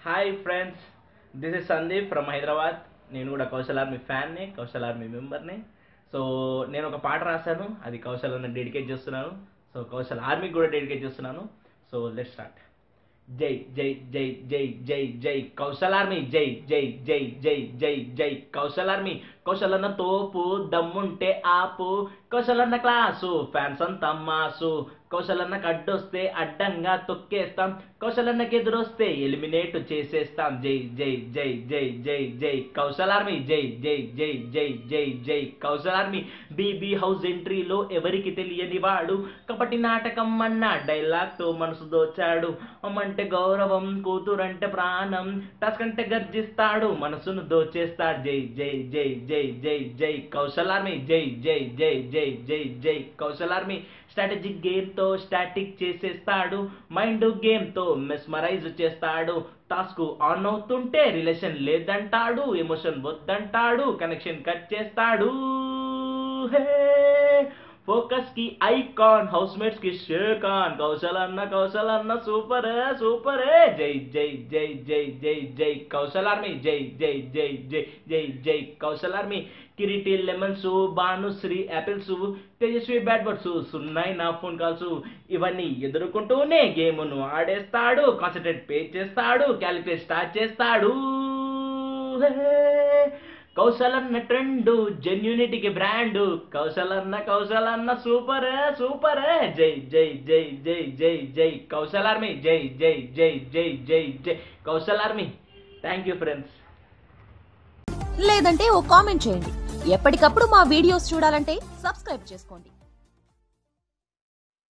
Hi friends this is Sandeep from Hyderabad నేను కూడా Kaushal army ఫ్యాన్ని కౌశల్ ఆర్మీ మెంబర్ని సో నేను ఒక పాట రాశాను. అది కౌశల్ అని డెడికేట్ చేస్తున్నాను. సో కౌశల్ ఆర్మీకి కూడా డెడికేట్ చేస్తున్నాను. సో లెట్ స్టార్ట్ జై జై జై జై జై జై కౌశల్ జై జై జై జై జై జై కౌశల్ కౌశలన్న తోపు దమ్ముంటే ఆపు. కౌశలన్న క్లాసు ఫ్యాన్స్ అంతమ్మాసు కౌశలన్నకు అడ్డొస్తే అడ్డంగా తొక్కేస్తాం కౌశలన్నకి ఎదురొస్తే ఎలిమినేట్ చేసేస్తాం జై జై జై జై జై జై కౌశల్ ఆర్మీ జై జై జై జై జై జై కౌశల్ ఆర్మీ బీబీ హౌస్ ఎంట్రీలో ఎవరికి తెలియని వాడు కపటి నాటకం అన్న డైలాగ్తో మనసు దోచాడు అమ్మంటే గౌరవం కూతురంటే ప్రాణం టస్ కంటే గర్జిస్తాడు మనసును దోచేస్తాడు జై జై జై జై జై జై కౌశల్ ఆర్మీ జై జై జై జై జై జై కౌశల్ ఆర్మీ స్ట్రాటజిక్ గేమ్ తో స్టాటిక్ చేసేస్తాడు. మైండ్ గేమ్తో మెస్మరైజ్ చేస్తాడు. టాస్క్ ఆన్ అవుతుంటే రిలేషన్ లేదంటాడు. ఎమోషన్ వద్దంటాడు. కనెక్షన్ కట్ చేస్తాడు. ఫోకస్కి ఐకాన్ హౌస్ మేట్స్కి షేకాన్ కౌశల్ అన్న కౌశల్ అన్న సూపర్ సూపర్ జై జై జై జై జై జై కౌశల్ ఆర్మీ జై జై జై జై జై జై Kaushal army Kireeti lemons Bhanusree apples Tejaswi bat birds సున్నాయి నా ఫోన్ కాల్స్ ఇవన్నీ ఎదుర్కొంటూనే గేమ్ను ఆడేస్తాడు కాన్సన్ట్రేట్ పే చేస్తాడు క్యాలిక్యులేట్ స్టార్ట్ చేస్తాడు. కౌశలన్న ట్రెండ్ జెన్యూనిటీకి బ్రాండ్. కౌశలన్న కౌశలన్న సూపర్ సూపర్. జై జై జై జై జై జై. కౌశల్ ఆర్మీ జై జై జై జై జై జై. Kaushal army thank you friends లేదంటే ఓ కామెంట్ చేయండి. ఎప్పటికప్పుడు మా వీడియోస్ చూడాలంటే సబ్స్క్రైబ్ చేసుకోండి.